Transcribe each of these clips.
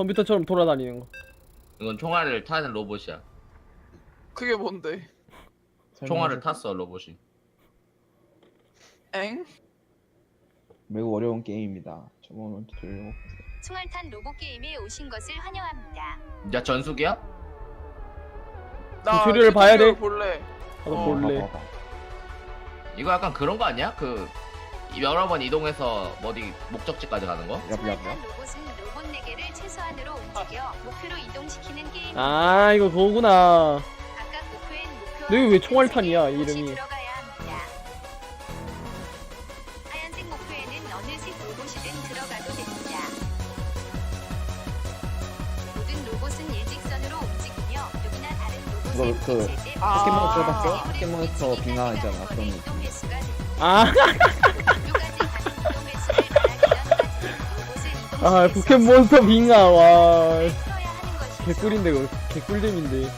컴퓨터처럼 돌아다니는 거. 이건 총알을 타는 로봇이야. 그게 뭔데? 총알을 탔어 로봇이. 엥? 매우 어려운 게임입니다. 저번 튜토리얼 총알탄 로봇 게임에 오신 것을 환영합니다. 야 전숙이야? 나 튜토리얼 봐야 돼? 볼래. 나도 어, 볼래. 봐봐. 이거 약간 그런 거 아니야? 그 여러 번 이동해서 어디 목적지까지 가는 거? 얍, 얍, 총알탄 얍. 로봇은 움직여 목표로 이동시키는 게임. 아 이거 그거구나. 각각 목표엔 목표와 너 이거 왜 총알탄이야, 로봇이 이름이. 들어가야 합니다. 하얀색 목표에는 어느 색 로봇이든 들어가도 됩니다. 모든 로봇은 일직선으로 움직이며 여기나 다른 로봇의 그 부딪힐 때 아. 포켓몬 들어봤어? 부딪히기 빙하 있잖아. 그런 느낌. 아, 아수 포켓몬스터 빙하 와. 개꿀인데 개꿀잼인데.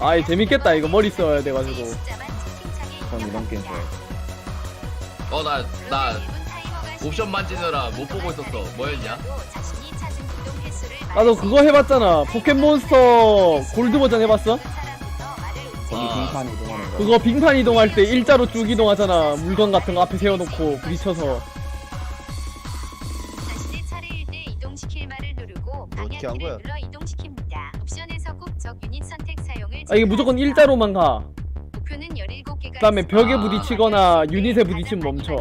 아이, 재밌겠다, 이거 머리 써야 돼가지고. 전 이런 게임. 좋아해. 어나 옵션 만지느라 못 보고 있었어. 뭐였냐? 나도 그거 해봤잖아. 포켓몬스터 골드 버전 해봤어? 거기 아. 빙판 이동하는 거. 그거 빙판 이동할 때 일자로 쭉 이동하잖아. 물건 같은 거 앞에 세워놓고 부딪혀서. 누르고 어떻게 한 거야? 눌러 이동시킵니다. 옵션에서 꼭 적 유닛 선택 사용을 아 이게 무조건. 일자로만 가. 목표는 17개가 그다음에 벽에 아. 부딪히거나 가장 유닛에 부딪히면 멈춰.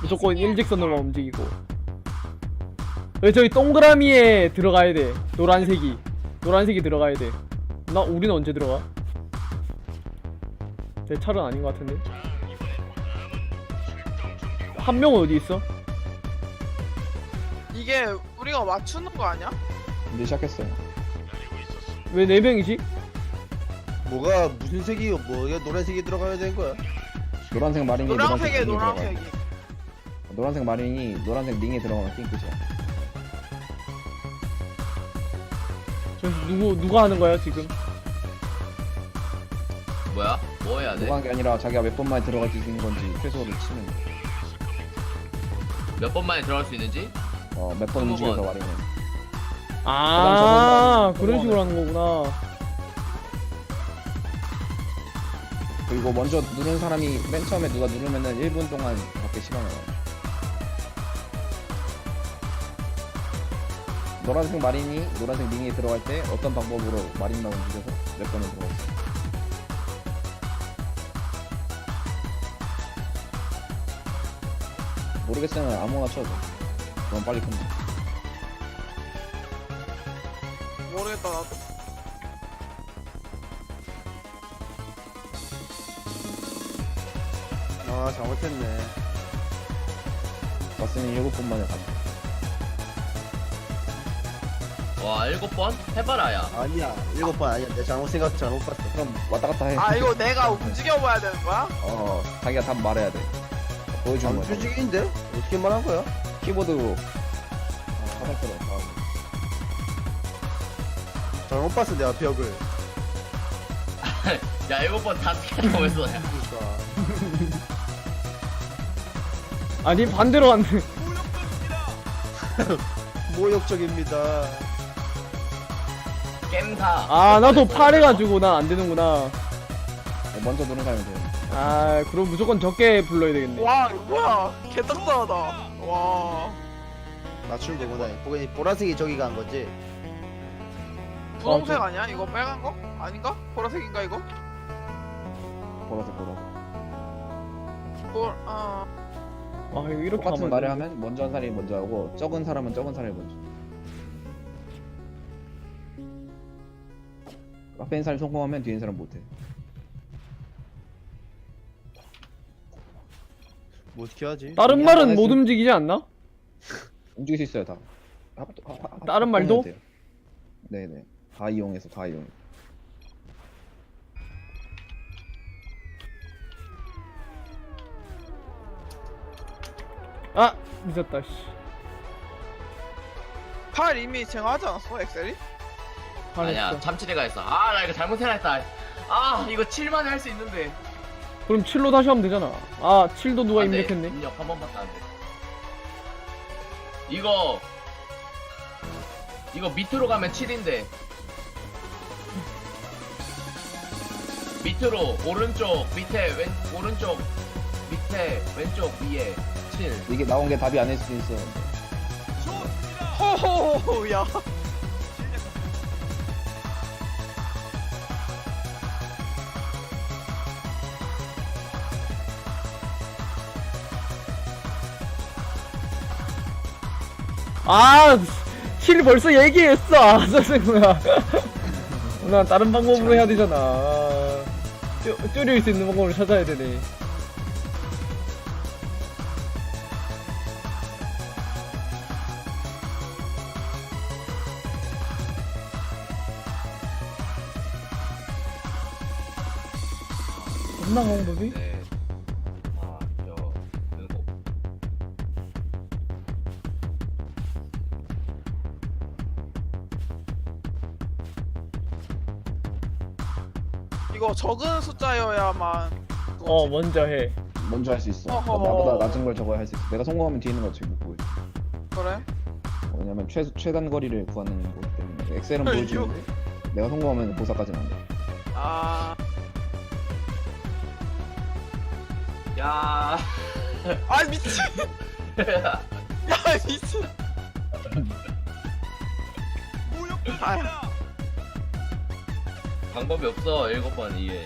무조건. 일직선으로만 움직이고. 여기 저기 동그라미에 들어가야 돼. 노란색이. 노란색이 들어가야 돼. 나 우리는 언제 들어가? 제 차는 아닌 것 같은데. 한 명은 어디 있어? 이게 우리가 맞추는 거 아니야? 이제 시작했어요. 왜 네 명이지? 뭐가 무슨 색이 뭐야 노란색이 들어가야 되는 거야? 노란색 마린이 노란색에. 노란색이. 노란색 마린이 노란색 링에 들어가면 끝이야. 저 누구 누가 하는 거야 지금? 뭐야? 뭐 해야 돼? 누가 한게 아니라 자기가 몇 번 만에 들어갈 수 있는 건지 최소를 치는 거. 몇 번 만에 들어갈 수 있는지? 어, 몇 번 스무 움직여서 번. 마린은. 아 그런 식으로 하는 거구나. 그리고 먼저 누른 사람이 맨 처음에 누가 누르면은 1분 동안 밖에 시간을 놔. 노란색 마린이 노란색 링에 들어갈 때 어떤 방법으로 마린만 움직여서 몇 번을 있어. 모르겠으면 아무거나 쳐도 돼. 그럼 빨리 끝나. 모르겠다 나도. 아 잘못했네. 봤으면 일곱 번 만에 가자. 와 일곱 번? 해봐라 야. 아니야 일곱 번 아니야. 내 잘못 생각 잘못 봤어. 그럼 왔다 갔다 해. 아 이거 내가 움직여봐야 되는 거야? 어, 자기가 답 말해야 돼. 보여주는 거야. 장주직인데 어떻게 말한 거야? 키보드로 아, 화살표로 다. 잘못 봤어 내가 벽을. 야 일곱 번 다 스캔하고 있어. 야. 그러니까. 아니 반대로 왔네. 모욕적입니다. 겜사. 아 나도 팔 해가지고 난 안 되는구나. 먼저 누른 사람이 돼. 아 그럼 무조건 적게 불러야 되겠네. 와 이거 뭐야? 개떡다하다. 와. 맞춘 거구나. 보니 보라색이 저기 간 거지. 분홍색 저- 아니야? 이거 빨간 거? 아닌가? 보라색인가 이거? 보라색 보라색. 볼 아. 아 이거 이렇게 똑같은 말을. 하면 먼저 한 사람이 먼저 하고 적은 사람은 적은 사람이 먼저. 앞에 있는 사람이 성공하면 뒤에 있는 사람 못해. 뭐 어떻게 하지? 다른 말은 못 했으면- 움직이지 않나? 움직일 수 있어요 다. 다른 말도? 네네. 다 이용해서 다 이용. 아 늦었다 씨. 팔 이미 쟁하지 않았어 엑셀이? 아니야 잘했어. 참치대가 있어. 아 나 이거 잘못해놨다. 아 이거 7만에 할 수 있는데. 그럼 7로 다시 하면 되잖아. 아 7도 누가 안 돼. 입력했네. 입력 한 번밖에 안 돼. 이거 이거 밑으로 가면 7인데 밑으로 오른쪽 밑에 왼 오른쪽 밑에 왼쪽 위에 7 이게 나온 게 답이 아닐 수도 있어. 호호호 야 아, 실 벌써 얘기했어. 아, 선생님아. 나 다른 방법으로 해야 되잖아. 쪼, 쪼릴 수 있는 방법을 찾아야 되네. 없나 방법이? 네. 적은 숫자여야만. 어, 먼저 해. 먼저 할 수 있어. 어허. 나보다 낮은 걸 적어야 할 수 있어. 내가 성공하면 뒤에 있는 거못 보고 있어. 그래? 왜냐면 최 최단 거리를 구하는 거기 때문에 엑셀은. 보여주는데 내가 성공하면 보사까지는 안 돼. 아, 야. 아 미친. 야 미친. 아, 방법이 없어. 일곱 번 이해.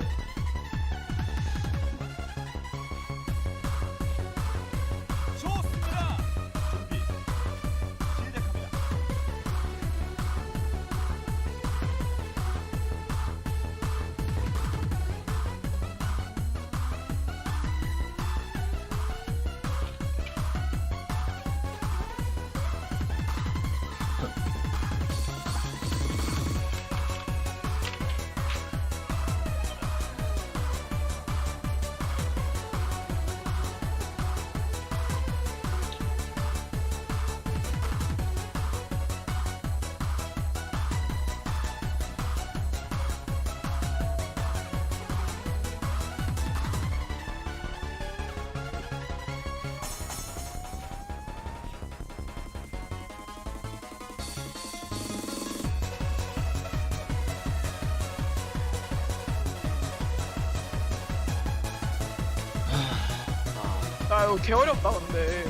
야 이거 개 어렵다 근데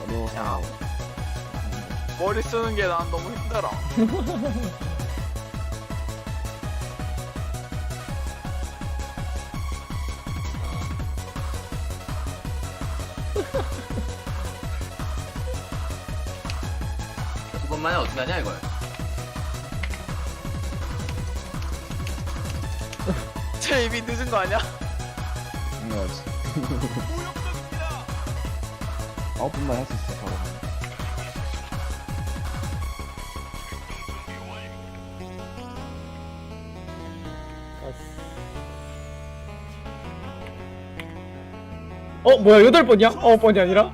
나도 야. 머리 쓰는 게 난 너무 힘들어. 두 번 만에 어떻게 하냐 이걸? 제 이미 늦은 거 아니야? 당연하지. 아홉 분만 할 수 있어 바로. 어, 뭐야, 여덟 번이야? 아홉 번이 아니라?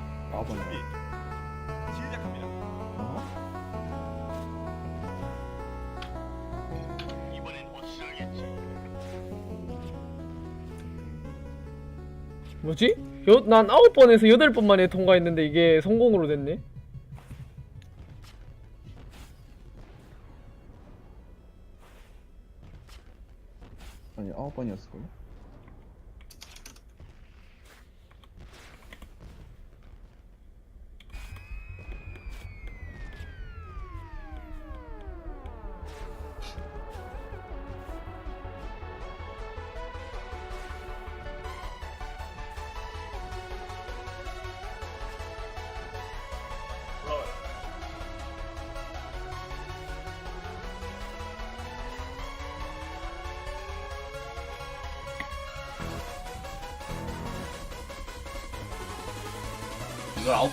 여, 난 아홉 번에서 여덟 번 만에 통과했는데 이게 성공으로 됐네? 아니 아홉 번이었을 걸. 이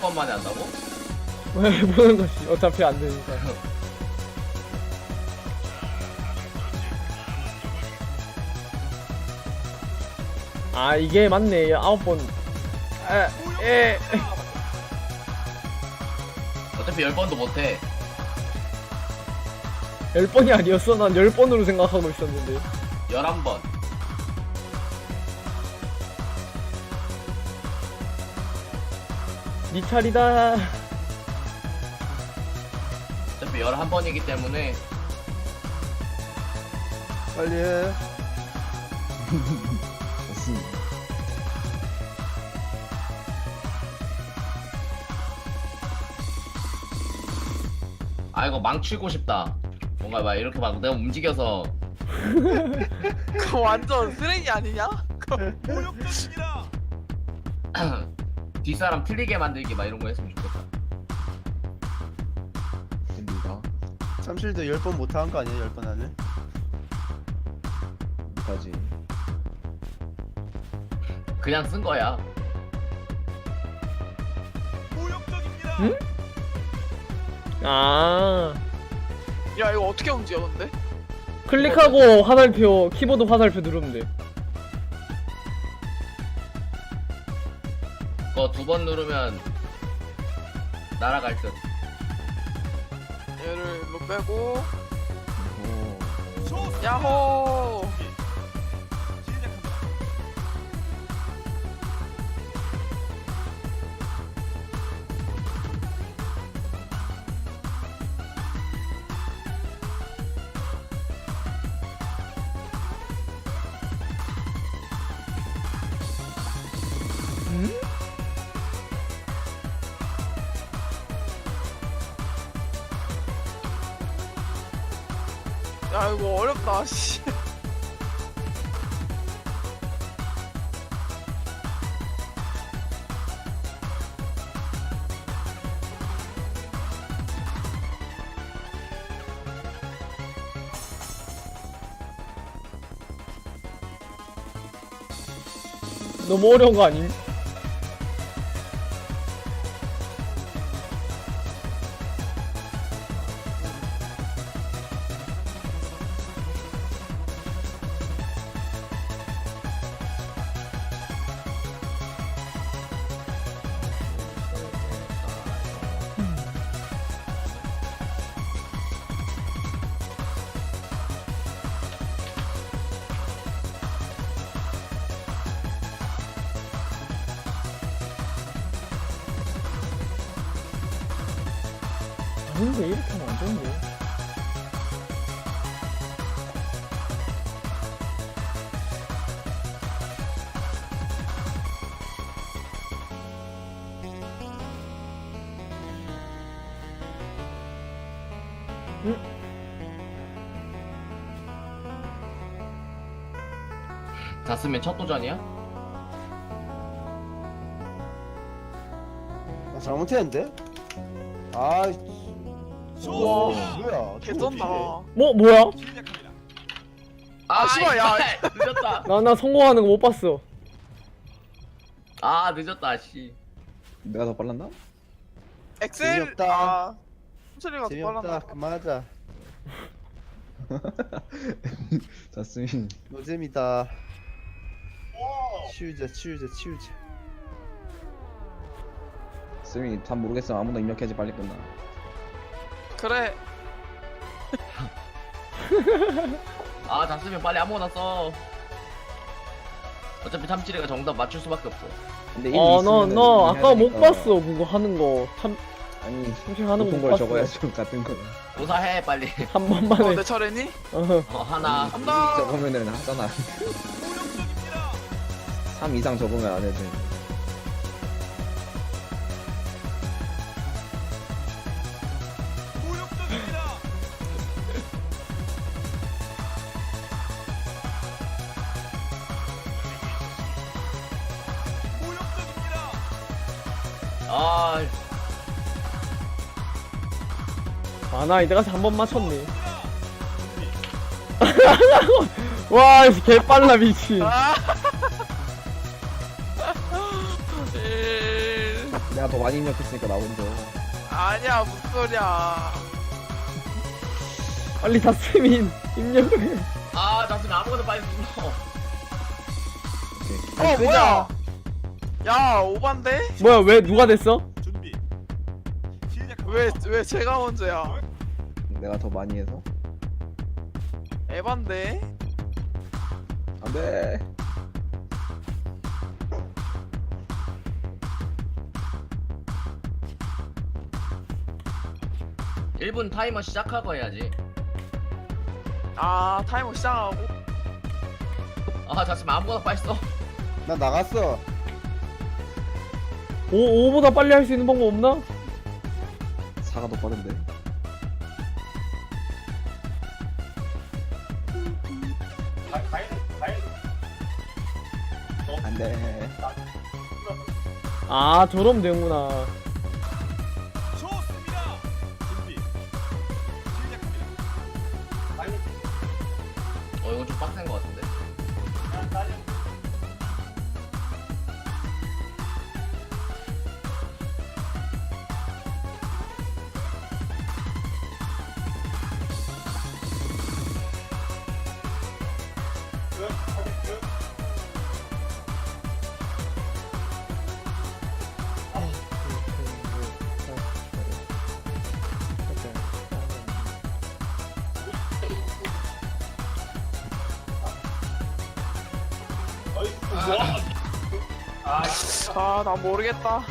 걸 아홉 번 만에 한다고? 왜 보는 것이 어차피 안 되니까. 아 이게 맞네 아홉 번. 아, 에, 어차피 열 번도 못해. 열 번이 아니었어. 난 열 번으로 생각하고 있었는데. 열한 번. 니 차리다. 어차피 11번이기 때문에 빨리 해. 아 이거 망치고 싶다. 뭔가 막 이렇게 막 내가 움직여서 그거 완전 쓰레기 아니냐? 뒷사람 틀리게 만들기 막 이런 거 했으면 좋겠다. 됩니다. 참실도 10번 못한 거 아니야 10번 안에? 못하지. 그냥 쓴 거야. 아야 이거 어떻게 움직여 근데? 클릭하고 화살표 키보드 화살표 누르면 돼 그거 두번 누르면 날아갈 듯. 얘를 일로 빼고 오. 야호 야 이거 어렵다 씨 너무 어려운 거 아님? 아닌데 이렇게 하면 안 되는데 다 쓰면 첫 도전이야? 아, 잘못했는데? 아, 우와 뭐야? 개쩐다 뭐 뭐야? 아, 씨발, 야. 이빨! 늦었다. 나 나 성공하는 거 못 봤어 아 늦었다 씨. 내가 더 빨랐나? 엑셀 재미없다. 아 소리가 더 재미없다. 빨랐나 그만하자. 자스민. 노잼이다. 치우자, 치우자, 치우자. 스민이 답 모르겠으면 아무나 입력해야지 빨리 끝나. 그래 아 잤으면 빨리 아무거나 써. 어차피 참치리가 정답 맞출 수밖에 없어. 근데 이미 아나 있으면은 나 해야 아까 못 되니까. 봤어 그거 하는 거참 아니 참칭하는 높은 거못 걸 봤어 적어야죠 같은 거. 조사해 빨리. 한 번만 어해내 차례니? 어. 어 하나. 간다 적으면은 하잖아. 3 이상 적으면 안 해도 돼. 아 아 나 이때까지 한번 맞췄네 와 이씨, 개빨라 미친 아 일. 내가 더 많이 입력했으니까 나 혼자. 아니야 무슨 소리야 빨리 다스민 입력을 해 아, 잤으면 아무거나 빨리 눌러. 오케이. 어 뭐야 야 오반데? 뭐야 왜 누가 됐어? 왜왜 제가 먼저야 내가 더 많이 해서. 에반데? 안 돼. 1분 타이머 시작하고 해야지. 아 타이머 시작하고 아 잠시만 아무거나 빨리 써. 나 나갔어. 오 5보다 빨리 할 수 있는 방법 없나? 사가 더 빠른데. 안돼. 아 저럼 되는구나 아 나 모르겠다.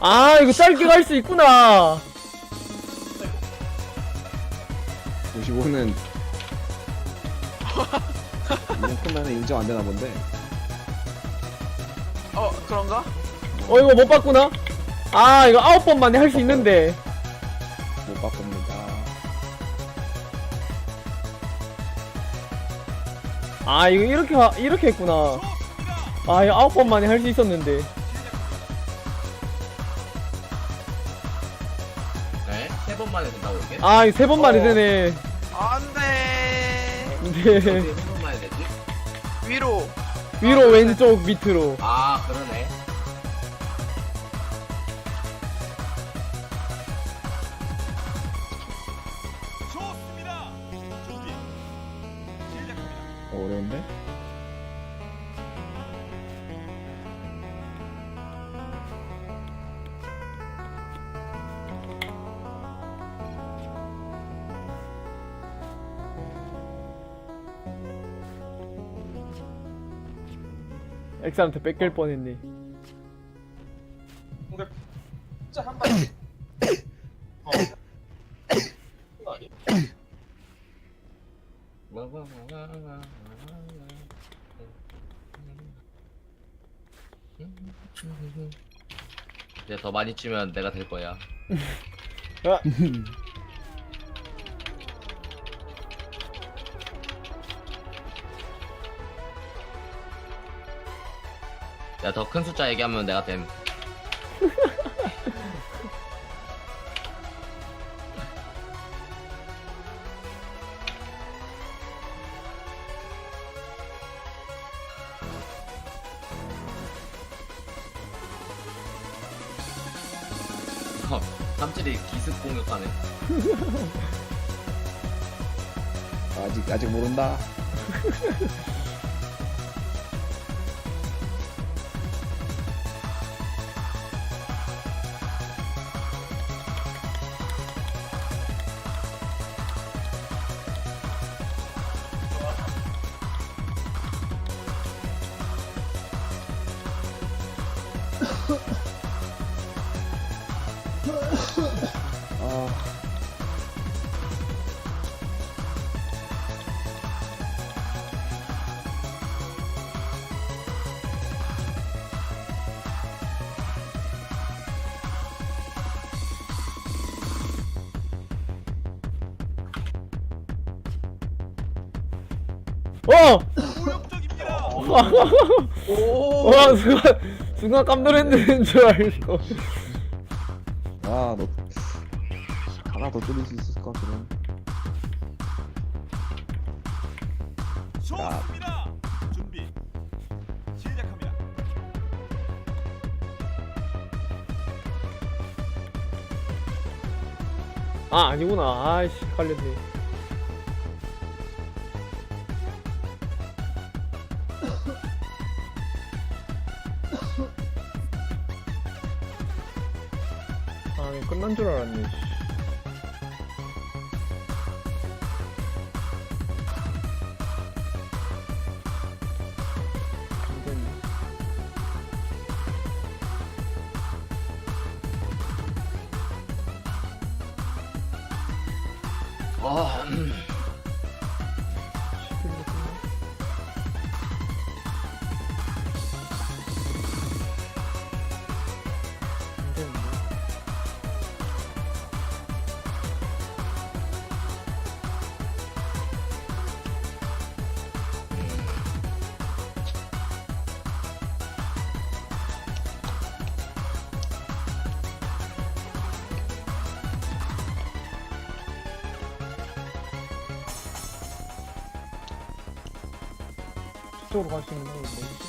아 이거 짧게 갈 수 있구나. 55는. 이거 끝나면 인정 안 되나 본데. 어 그런가? 어 이거 못 봤구나? 아 이거 아홉 번 만에 할 수 있는데 아 이거 이렇게 하- 이렇게 했구나 아 이거 아홉 번 만에 할 수 있었는데 네? 세 번 만에 된다고 이게? 아 이거 세번 만에 어. 되네 안돼 네. 어떻게 세번 만에 되지? 위로 위로 왼쪽 밑으로 아 그러네. 엑스한테 뺏길 뻔했네 이제 더 많이 치면 내가 될 거야. 아, 야 더 큰 숫자 얘기하면 내가 됨. 어, 삼칠이 기습 공격하네. 아직 아직 모른다. 아, 어! 오와 순간 순간 깜놀했는 줄 알고 아, 너 하나 더 줄일 수 있을 것 같긴 해. 좋습니다. 준비 시작합니다. 아 아니구나 아이씨 걸렸네 아 이거 끝난 줄 알았네 씨. 쪽으로 갈 수 있는 방법이 뭐지?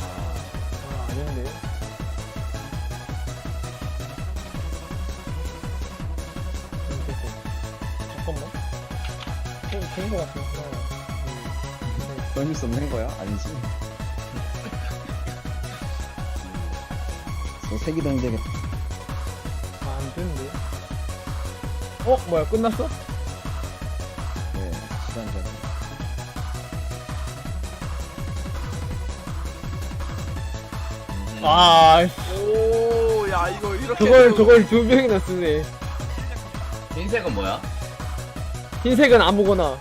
아, 아닌데. 잠깐만. 어, 된거 떨릴 수 없는 거야? 아니지. 저 색이 당되겠다. 아, 안 되는데. 어, 뭐야, 끝났어? 네, 시간 전. 아, 씨. 오, 야 이거 이렇게. 저걸, 또- 저걸 두 명이나 쓰네. 흰색은 뭐야? 흰색은 아무거나.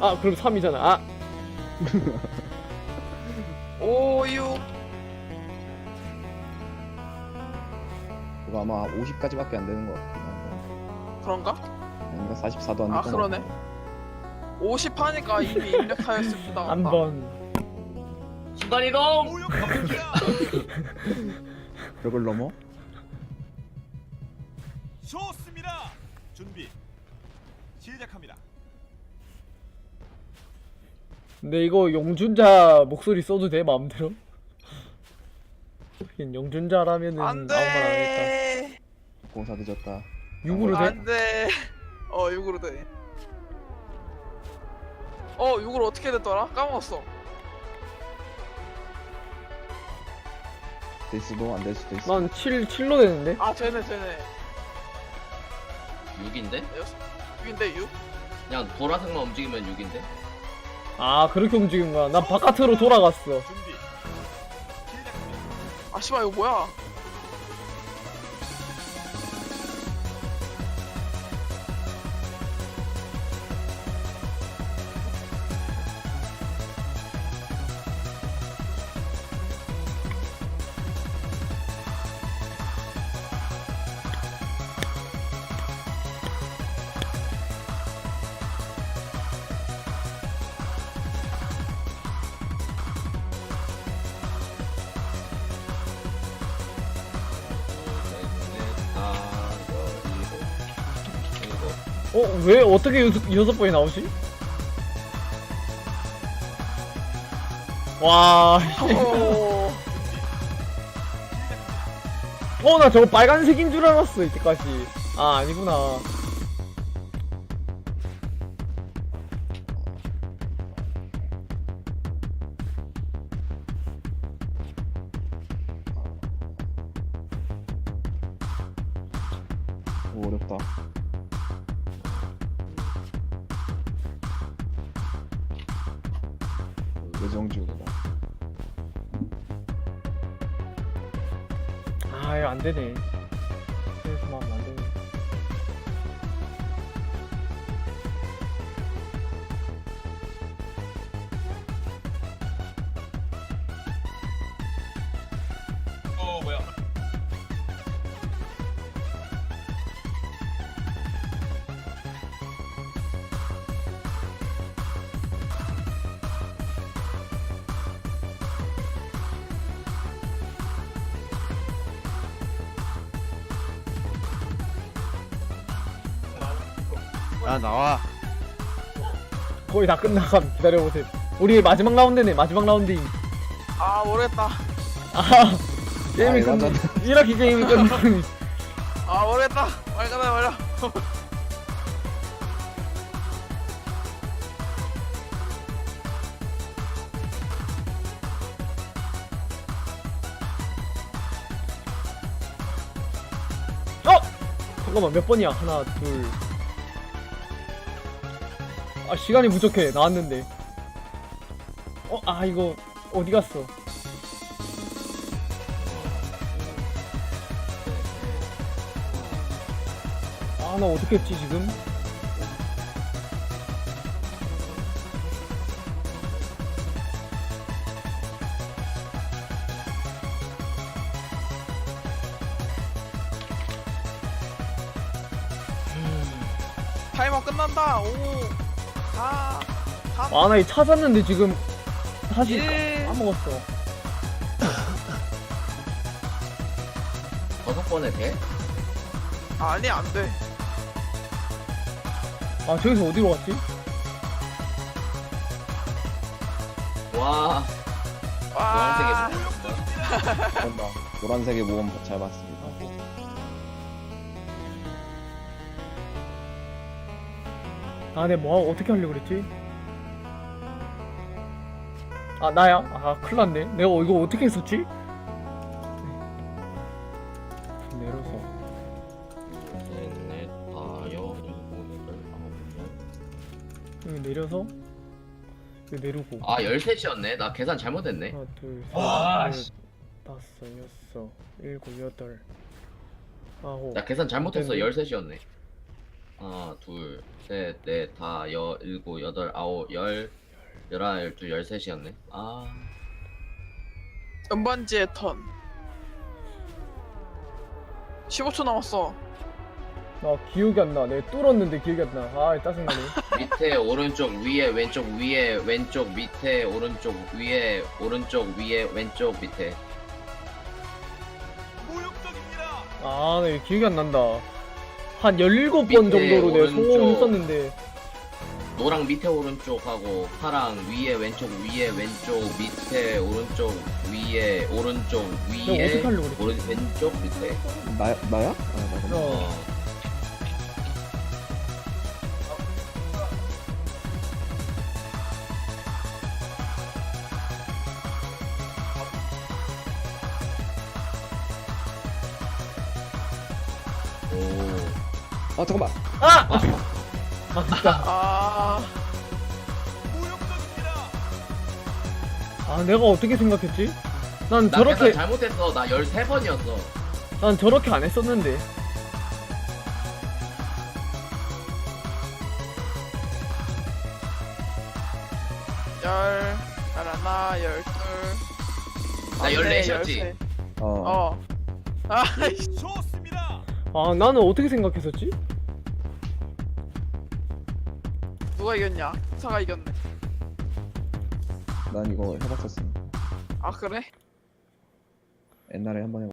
아, 그럼 3이잖아. 아, 오유. 이거 아마 50까지밖에 안 되는 것 같긴 한데. 그런가? 아닌가? 44도 안 아, 됐던 그러네. 것 같아. 50 하니까 이미 입력하였을 때 나왔다. 한 번. 순간 이동! 모욕합니다. 벽을 넘어? 좋습니다. 준비. 시작합니다. 근데 이거 용준자 목소리 써도 돼, 마음대로? 하긴 용준자라면은 아무 안 말 안 하겠다. 돼. 공사 늦었다. 6으로 돼? 안 돼. 어, 6으로 돼. 어, 6으로 어떻게 됐더라? 까먹었어. 될 수도 안 될 수도 있어. 난 7, 7로 되는데? 아, 쟤네, 쟤네. 6인데? 6인데 6? 그냥 보라색만 움직이면 6인데? 아, 그렇게 움직인 거야. 난 바깥으로 돌아갔어. 준비. 아, 씨발, 이거 뭐야? 어, 왜, 어떻게 여섯, 여섯 번이 나오지? 와, 오. 어, 나 저거 빨간색인 줄 알았어, 이때까지. 아, 아니구나. 외정지구다. 아, 이거 안 되네. 나와 거의 다 끝나감. 기다려보세요. 우리 마지막 라운드네, 마지막 라운드임. 아, 모르겠다. 아, 게임이 아, 끝 맞아. 이렇게 게임이 끝나니. 아, 모르겠다. 빨리 가자, 말려. 어! 잠깐만, 몇 번이야? 하나, 둘. 아 시간이 부족해 나왔는데 어? 아 이거 어디 갔어 아 나 어떻게 했지 지금 타이머 끝난다. 오. 4, 3, 아, 나 이 찾았는데 지금 다시 1. 까먹었어. 다섯 번에 돼? 아니 안 돼. 아, 저기서 어디로 갔지? 와 와. 노란색이 된다. 노란색의 모험 잘 봤습 아, 내 뭐, 어떻게 하려고 그랬지? 아, 나야? 아, 큰일 났네. 내가 이거 어떻게 했었지? 내려서. 셋넷 다여 일곱 여덟 아홉 열. 여기 내려서. 여기 내려고. 아 13시였네 나 계산 잘못했네 하나, 둘, 셋, 와, 넷, 씨. 다섯, 여섯, 일곱, 여덟, 아홉. 나 계산 잘못했어 네. 13시였네 하나 둘 셋 넷 다 여 일곱 여덟 아홉 열 열하나 열둘 열셋이었네 아 음반지의 턴. 15초 남았어. 나 기억이 안 나. 내가 뚫었는데 기억이 안 나. 아, 짜증나네. 밑에 오른쪽 위에 왼쪽 위에 왼쪽 밑에 오른쪽 위에 오른쪽 위에 왼쪽 밑에 모욕적입니다. 아, 나 이거 기억이 안 난다. 한 17번 밑에 정도로 내가 오른쪽. 성공했었는데. 노랑 밑에 오른쪽 하고 파랑 위에 왼쪽 위에 왼쪽 밑에 오른쪽 위에 오른쪽 내가 위에 어떻게 하려고 그랬지? 오른 왼쪽 밑에 나 나야? 아, 나 어. 어 오. 아 잠깐만. 아! 아, 진짜. 아. 아, 내가 어떻게 생각했지? 난 나 저렇게, 계산 잘못했어 나 13번이었어 난 저렇게 안 했었는데. 열, 열 하나, 열 둘. 나 맞네, 14시였지? 열세. 어. 어. 아이씨. 아, 나는 어떻게 생각했었지? 누가 이겼냐? 사가 이겼네. 난 이거 해봤었어. 아 그래? 옛날에 한번 해.